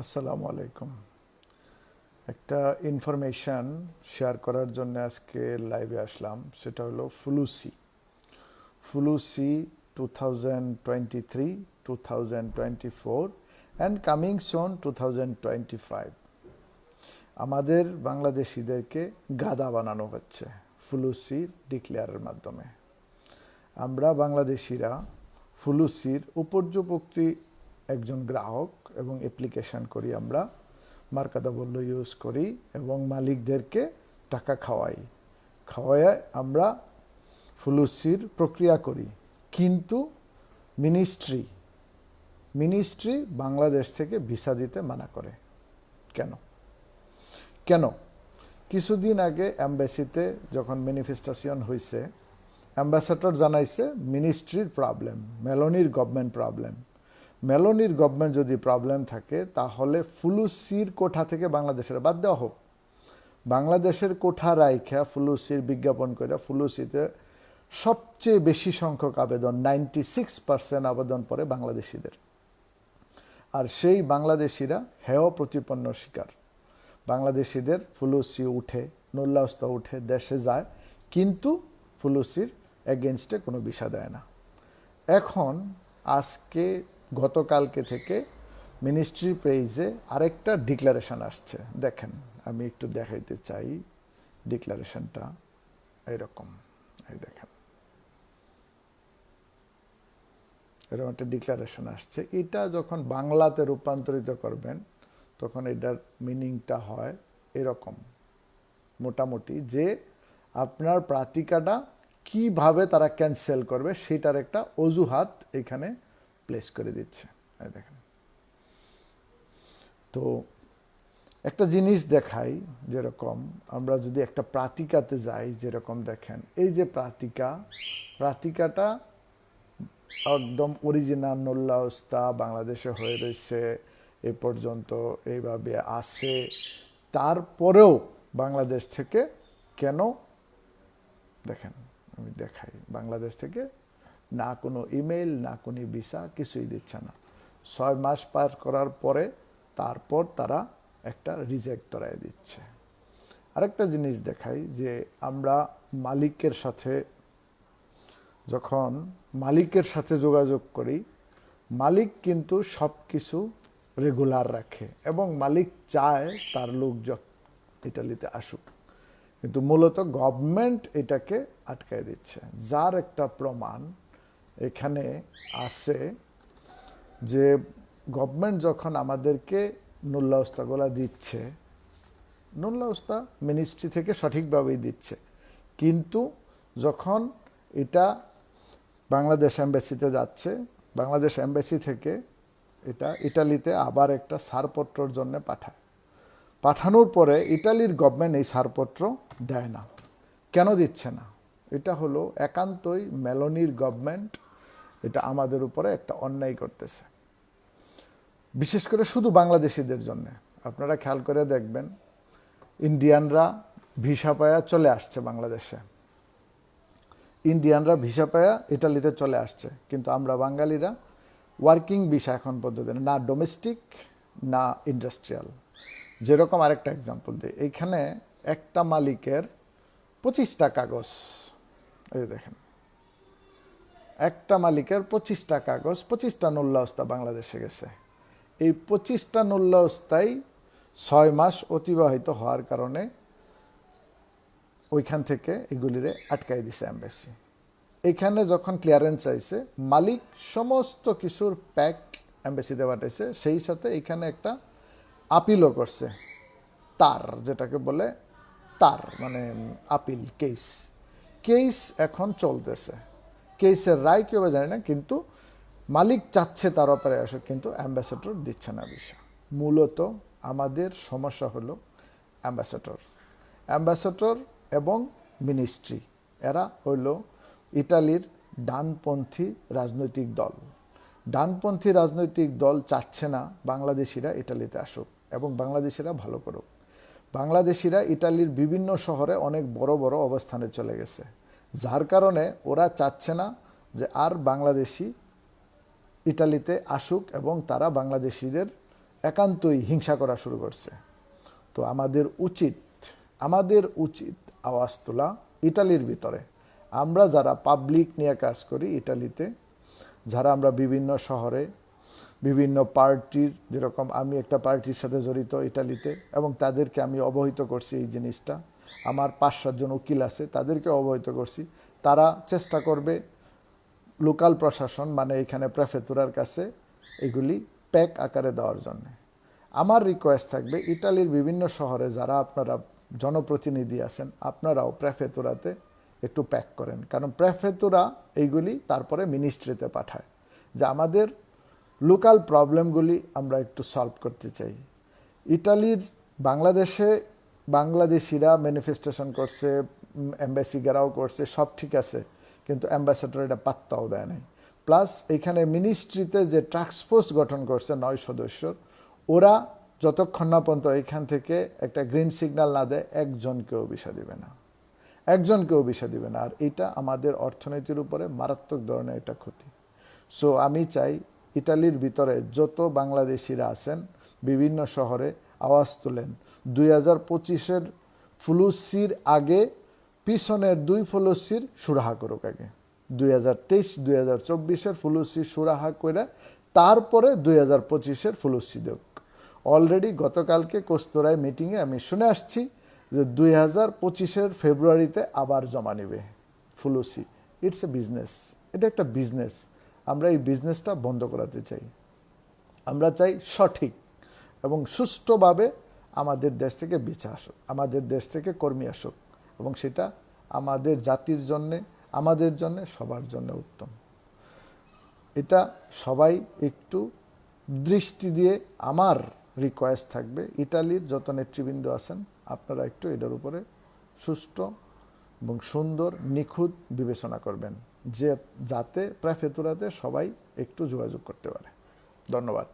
আসসালামু আলাইকুম। একটা ইনফরমেশন শেয়ার করার জন্য আজকে লাইভে আসলাম, সেটা হলো Flussi Flussi two thousand twenty three two thousand twenty four and coming soon two thousand twenty five আমাদের বাংলাদেশিদেরকে গাদা বানানো হচ্ছে ফ্লুসির ডিক্লেয়ারের মাধ্যমে। আমরা বাংলাদেশিরা ফুলুসির উপর্যুপক্তি একজন গ্রাহক এবং অ্যাপ্লিকেশন করি আমরা। মার্কাদা বলল ইউজ করি এবং মালিকদেরকে টাকা খাওয়াই। খাওয়ায় আমরা ফুলুসির প্রক্রিয়া করি। কিন্তু মিনিস্ট্রি মিনিস্ট্রি বাংলাদেশ থেকে ভিসা দিতে মানা করে। কেন? কেন? কিছুদিন আগে অ্যাম্বাসিতে যখন ম্যানিফেস্টেশন হয়েছে অ্যাম্বাসাডর জানাইছে মিনিস্ট্রির প্রবলেম মেলনির গভর্নমেন্ট প্রবলেম মেলনির গভর্নমেন্ট যদি প্রবলেম থাকে, তাহলে ফুলুসির কোঠা থেকে বাংলাদেশের বাদ দেওয়া হোক। বাংলাদেশের কোঠা রাইখা ফুলুসির বিজ্ঞাপন করে ফুলুসিতে সবচেয়ে বেশি সংখ্যক আবেদন নাইনটি সিক্স পার্সেন্ট আবেদন পড়ে বাংলাদেশিদের। আর সেই বাংলাদেশিরা হেয় প্রতিপন্ন শিকার। বাংলাদেশিদের ফুলুসি উঠে নোল্লাস্তা উঠে, দেশে যায়, কিন্তু ফুলুসির এগেনস্টে কোনো বিষা দেয় না। এখন আজকে গতকালকে থেকে মিনিস্ট্রি পেজে আরেকটা ডিক্লারেশন আসছে। দেখেন, আমি একটু দেখাইতে চাই ডিক্লারেশনটা এরকম। এই দেখেন। এরকম একটা ডিক্লারেশন আসছে। এটা যখন বাংলাতে রূপান্তরিত করবেন, তখন এটার মিনিংটা হয় এরকম। মোটামুটি যে আপনার প্রাতিকাটা কীভাবে তারা ক্যান্সেল করবে, সেটার একটা অজুহাত এখানে প্লেস করে দিচ্ছে। দেখেন। তো একটা জিনিস দেখাই যেরকম, আমরা যদি একটা প্রাতিকাতে যাই যেরকম দেখেন, এই যে প্রাতিকা, প্রাতিকাটা একদম অরিজিনাল নোল্লাস্তা বাংলাদেশে হয়ে রয়েছে, এ পর্যন্ত এইভাবে আসে তারপরেও বাংলাদেশ থেকে কেন? দেখেন, আমি দেখাই, বাংলাদেশ থেকে না কোনো ইমেল না কোনো ভিসা, কিছুই দিচ্ছে না। ছয় মাস পার করার পরে তারপর তারা একটা রিজেক্ট করাই দিচ্ছে। আরেকটা জিনিস দেখাই যে আমরা মালিকের সাথে যখন মালিকের সাথে যোগাযোগ করি, মালিক কিন্তু সব কিছু রেগুলার রাখে এবং মালিক চায় তার লোকজন ইটালিতে আসুক। কিন্তু মূলত গভর্নমেন্ট এটাকে আটকায় দিচ্ছে। যার একটা প্রমাণ এখানে আছে যে গভর্নমেন্ট যখন আমাদেরকে নুল্লাউস্তাগুলা দিচ্ছে নুল্লাউস্তা মিনিস্ট্রি থেকে সঠিকভাবেই দিচ্ছে। কিন্তু যখন এটা বাংলাদেশ অ্যাম্বাসিতে যাচ্ছে, বাংলাদেশ অ্যাম্বাসি থেকে এটা ইটালিতে আবার একটা ছাড়পত্রর জন্য পাঠায়। পাঠানোর পরে ইটালির গভর্নমেন্ট এই ছাড়পত্র দেয় না। কেন দিচ্ছে না? এটা হলো একান্তই মেলনির গভর্নমেন্ট এটা আমাদের উপরে একটা অন্যায় করতেছে। বিশেষ করে শুধু বাংলাদেশিদের জন্য। আপনারা খেয়াল করে দেখবেন, ইন্ডিয়ানরা ভিসা পায়া চলে আসছে বাংলাদেশে। ইন্ডিয়ানরা ভিসা পায়া ইটালিতে চলে আসছে। কিন্তু আমরা বাঙালিরা ওয়ার্কিং ভিসা এখন পদ্ধতি না ডোমেস্টিক, না ইন্ডাস্ট্রিয়াল। যেরকম আরেকটা এক্সাম্পল দিই। এইখানে একটা মালিকের পঁচিশটা কাগজ। এই দেখেন। একটা মালিকের পঁচিশটা কাগজ, পঁচিশটা নল্লাস্তা বাংলাদেশে গেছে। এই পঁচিশটা নল্লাস্তাই ছয় মাস অতিবাহিত হওয়ার কারণে ওইখান থেকে এগুলিরে আটকাই দিছে অ্যাম্বাসি এখানে যখন ক্লিয়ারেন্স চাইছে, মালিক সমস্ত কিছুর প্যাক অ্যাম্বাসিতে পাঠাইছে, সেই সাথে এখানে একটা আপিলও করছে। তার, যেটাকে বলে তার মানে আপিল কেস কেস এখন চলতেছে। কেসের রায় কেউ জানি না, কিন্তু মালিক চাচ্ছে তার অপারে আসুক, কিন্তু অ্যাম্বাসেডর দিচ্ছে না বিষয়। মূলত আমাদের সমস্যা হলো অ্যাম্বাসেডর অ্যাম্বাসেডর এবং মিনিস্ট্রি এরা হইল ইটালির ডানপন্থী রাজনৈতিক দল। ডানপন্থী রাজনৈতিক দল চাচ্ছে না বাংলাদেশিরা ইটালিতে আসুক এবং বাংলাদেশিরা ভালো করুক। বাংলাদেশিরা ইটালির বিভিন্ন শহরে অনেক বড় বড় অবস্থানে চলে গেছে। যার কারণে ওরা চাচ্ছে না যে আর বাংলাদেশি ইটালিতে আসুক এবং তারা বাংলাদেশিদের একান্তই হিংসা করা শুরু করছে। তো আমাদের উচিত আমাদের উচিত আওয়াজ তোলা ইটালির ভিতরে। আমরা যারা পাবলিক নিয়ে কাজ করি ইটালিতে, যারা আমরা বিভিন্ন শহরে, বিভিন্ন পার্টির, যেরকম আমি একটা পার্টির সাথে জড়িত ইটালিতে, এবং তাদেরকে আমি অবহিত করছি এই জিনিসটা। আমার পাঁচ সাতজন উকিল আছে, তাদেরকে অবহিত করছি। তারা চেষ্টা করবে লোকাল প্রশাসন মানে এখানে প্রেফেতুরার কাছে এগুলি প্যাক আকারে দেওয়ার জন্য। আমার রিকোয়েস্ট থাকবে ইটালির বিভিন্ন শহরে যারা আপনারা জনপ্রতিনিধি আছেন, আপনারাও প্রেফেতুরাতে একটু প্যাক করেন। কারণ প্রেফেতুরা এইগুলি তারপরে মিনিস্ট্রিতে পাঠায়। যে আমাদের লোকাল প্রবলেমগুলি আমরা একটু সলভ করতে চাই। ইটালির বাংলাদেশে বাংলাদেশিরা ম্যানিফেস্টেশন করছে এম্বাসি গেরাও করছে, সব ঠিক আছে, কিন্তু অ্যাম্বাসেডর এটা পাত্তাও দেয় নাই। প্লাস এখানে মিনিস্ট্রিতে যে ফোর্স গঠন করছে নয় সদস্যর ওরা যতক্ষণ না পর্যন্ত এখান থেকে একটা গ্রিন সিগন্যাল না দেয়, একজনকেও ভিসা দিবে না। একজনকেও ভিসা দিবে না। আর এটা আমাদের অর্থনীতির উপরে মারাত্মক ধরনের একটা ক্ষতি। সো আমি চাই ইটালির ভিতরে যত বাংলাদেশিরা আছেন, বিভিন্ন শহরে আওয়াজ তোলেন। দুই হাজার পঁচিশের ফ্লুসির আগে পিছনের দুই ফলসির সুরাহা করুক আগে। দুই হাজার তেইশ, দুই হাজার চব্বিশের ফলসি সুরাহা করে তারপরে দুই হাজার পঁচিশের ফলসি দেব অলরেডি গতকালকে কস্তরায় মিটিংয়ে আমি শুনে আসছি যে দুই হাজার পঁচিশের ফেব্রুয়ারিতে আবার জমা নেবে ফুলুসি। ইটস এ বিজনেস এটা একটা বিজনেস আমরা এই বিজনেসটা বন্ধ করাতে চাই। আমরা চাই সঠিক। এবং সুষ্ঠুভাবে আমাদের দেশ থেকে বেঁচে আসুক, আমাদের দেশ থেকে কর্মী আসুক এবং সেটা আমাদের জাতির জন্যে, আমাদের জন্যে, সবার জন্য উত্তম। এটা সবাই একটু দৃষ্টি দিয়ে আমার রিকোয়েস্ট থাকবে। ইটালির যত নেতৃবৃন্দ আছেন, আপনারা একটু এটার উপরে সুষ্ঠু এবং সুন্দর, নিখুঁত বিবেচনা করবেন, যে যাতে প্রায় ফেতুরাতে সবাই একটু যোগাযোগ করতে পারে। ধন্যবাদ।